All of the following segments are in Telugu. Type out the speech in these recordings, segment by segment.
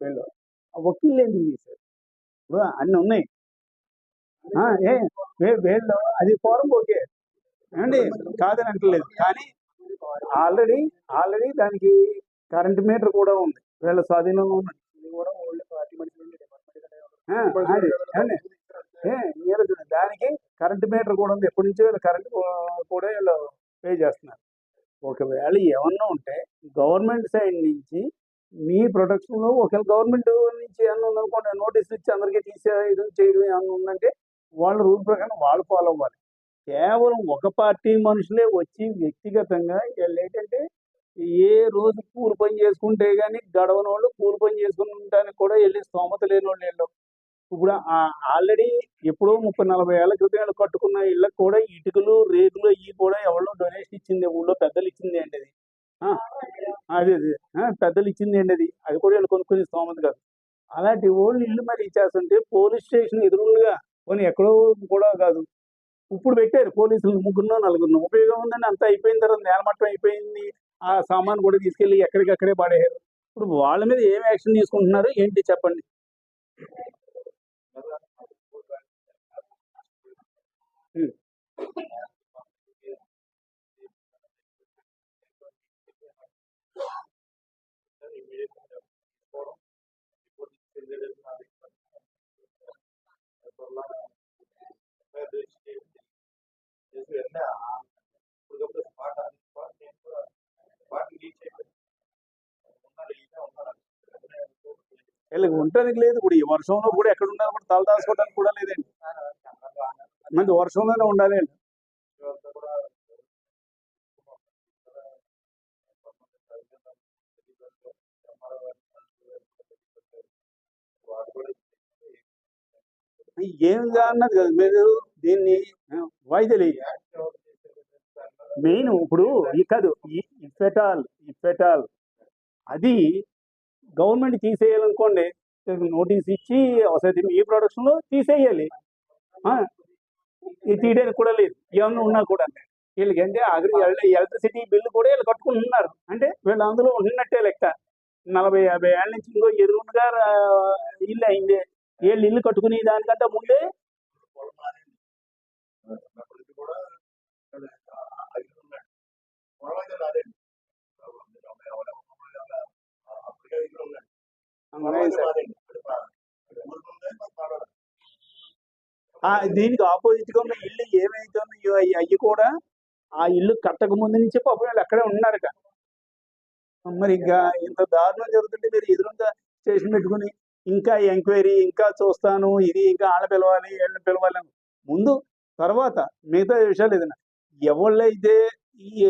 వీళ్ళు వకీళ్ళు ఎందుకు తీశారు ఇప్పుడు అన్ని ఉన్నాయి. ఆ, ఏ వీళ్ళు అది ఫారం ఓకే ఏమండి? కాదని అంటలేదు. కానీ ఆల్రెడీ ఆల్రెడీ దానికి కరెంట్ మీటర్ కూడా ఉంది. వీళ్ళ స్వాధీనంలో చూడండి, దానికి కరెంట్ మీటర్ కూడా ఉంది. ఎప్పటి నుంచో వీళ్ళు కరెంట్ కూడా వీళ్ళు పే చేస్తున్నారు. ఒకవేళ ఏమన్నా ఉంటే గవర్నమెంట్ సైడ్ నుంచి మీ ప్రొటెక్షన్లో ఒకవేళ గవర్నమెంట్ నుంచి ఏమన్నా ఉందనుకోండి నోటీస్ ఇచ్చి అందరికీ తీసేయడం చేయడం ఏమన్నా ఉందంటే వాళ్ళ రూల్ ప్రకారం వాళ్ళు ఫాలో అవ్వాలి. కేవలం ఒక పార్టీ మనుషులే వచ్చి వ్యక్తిగతంగా వీళ్ళు ఏంటంటే ఏ రోజు కూలి పని చేసుకుంటే కానీ గడవని వాళ్ళు కూలి పని చేసుకుంటానికి కూడా వెళ్ళి స్తోమత లేని వాళ్ళు. వీళ్ళు ఇప్పుడు ఆల్రెడీ ఎప్పుడో ముప్పై నలభై ఏళ్ళ క్రితం కట్టుకున్న ఇళ్ళకి కూడా ఇటుకలు రేకులు ఇవి కూడా ఎవరో డొనేషన్ ఇచ్చింది ఊళ్ళో పెద్దలు ఇచ్చింది అండి అది అది అదే. అదే పెద్దలు ఇచ్చింది అండి అది? అది కూడా వీళ్ళు కొనుక్కునే స్తోమత కాదు. అలాంటి ఓల్డ్ ఇల్లు మరి ఇచ్చేస్తుంటే పోలీస్ స్టేషన్ ఎదురుగా కొన్ని ఎక్కడో కూడా కాదు. ఇప్పుడు పెట్టారు పోలీసులు ముగ్గురునో నలుగురునో. ఉపయోగం ఉందని అంతా అయిపోయిన తర్వాత నేలమట్టం అయిపోయింది. ఆ సామాన్ కూడా తీసుకెళ్ళి ఎక్కడికక్కడే పడేయారు ఇప్పుడు వాళ్ళ మీద ఏం యాక్షన్ తీసుకుంటున్నారు? ఏంటి చెప్పండి? వీళ్ళకి ఉండడానికి లేదు ఇప్పుడు ఈ వర్షంలో కూడా ఎక్కడ ఉండాలి కూడా తల దాచుకోవడానికి కూడా లేదండి. మంది వర్షంలోనే ఉండాలి అండి. ఏం అన్నది కదా. మీరు దీన్ని వాయిదలి. మెయిన్ ఇప్పుడు ఈ కాదు ఇఫెటాల్ ఇఫెటాల్ అది గవర్నమెంట్ తీసేయాలనుకోండి నోటీస్ ఇచ్చి అవసరం ఈ ప్రొడక్షన్లో తీసేయాలి. ఆ, ఇది తీయడానికి కూడా లేదు. ఏమన్నా ఉన్నా కూడా. వీళ్ళకి అంటే అగ్రి ఎలక్ట్రిసిటీ బిల్లు కూడా వీళ్ళు కట్టుకుంటున్నారు. అంటే వీళ్ళు అందులో ఉన్నట్టే లెక్క. నలభై యాభై ఏళ్ళ నుంచి ఇంకో ఎదురుగా ఇల్లు అయింది. ఏళ్ళు ఇల్లు కట్టుకునే దానికంటే ముందే? దీనికి ఆపోజిట్గా ఉన్న ఇల్లు ఏమైతే ఉన్నాయో అవి అవి కూడా ఆ ఇల్లు కట్టక ముందు నుంచి పాపం వాళ్ళు అక్కడే ఉన్నారట. మరి ఇంకా ఇంత దారుణం జరుగుతుంటే మీరు ఎదురుగా స్టేషన్ పెట్టుకుని? ఇంకా ఎంక్వైరీ ఇంకా చూస్తాను ఇది ఇంకా ఆళ్ళ పిలవాలి వీళ్ళని పిలవాలి అని. ముందు తర్వాత మిగతా విషయాలు ఏదైనా. ఎవళ్ళైతే ఈ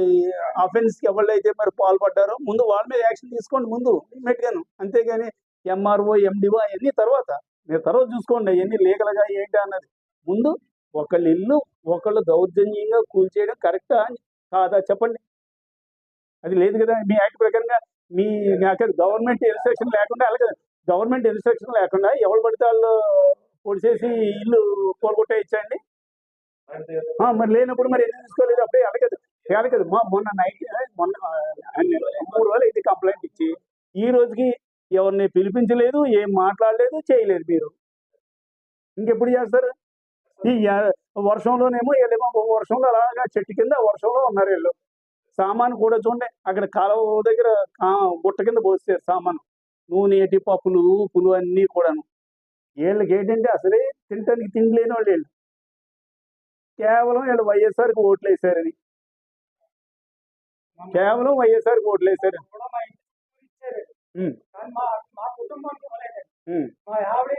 అఫెన్స్కి ఎవళ్ళైతే మరి పాల్పడ్డారో ముందు వాళ్ళ మీద యాక్షన్ తీసుకోండి ముందు ఇమ్మీడియట్ అంతేగాని ఎంఆర్ఓ ఎండిఓ అవన్నీ తర్వాత. మీరు తర్వాత చూసుకోండి అవన్నీ లీగల్గా ఏంటి అన్నది. ముందు ఒకళ్ళ ఇల్లు ఒకళ్ళు దౌర్జన్యంగా కూల్చేయడం కరెక్టా కాదా చెప్పండి. అది లేదు కదా మీ యాక్ట్ ప్రకారంగా మీ గవర్నమెంట్ ఇన్స్ట్రక్షన్ లేకుండా అలాగే గవర్నమెంట్ ఇన్స్ట్రక్షన్ లేకుండా ఎవరు పడితే వాళ్ళు పొడిచేసి ఇల్లు పోలగొట్టే ఇచ్చండి మరి లేనప్పుడు మరి ఎందుకు తీసుకోలేదు? అప్పుడే అడగదు అడగదు మా మొన్న నైట్ మొన్న మూడు రోజులు అయితే కంప్లైంట్ ఇచ్చి ఈ రోజుకి ఎవరిని పిలిపించలేదు ఏం మాట్లాడలేదు చేయలేదు మీరు. ఇంకెప్పుడు చేస్తారు? ఈ వర్షంలోనేమో వీళ్ళేమో వర్షంలో అలాగా చెట్టు కింద వర్షంలో ఉన్నారు వీళ్ళు. సామాను కూడా చూడండి అక్కడ కాలువ దగ్గర గుట్ట కింద పోస్తారు సామాను. నూనె ఏటి పప్పులు ఉప్పులు అన్నీ కూడాను. వీళ్ళకి ఏంటంటే అసలే తినటానికి తిండి లేని వాళ్ళు వీళ్ళు. కేవలం వీళ్ళు వైఎస్ఆర్కి ఓట్లు వేశారని కేవలం వైఎస్ఆర్కి ఓట్లు వేశారు మా కుటుంబానికి. మా ఆవిడ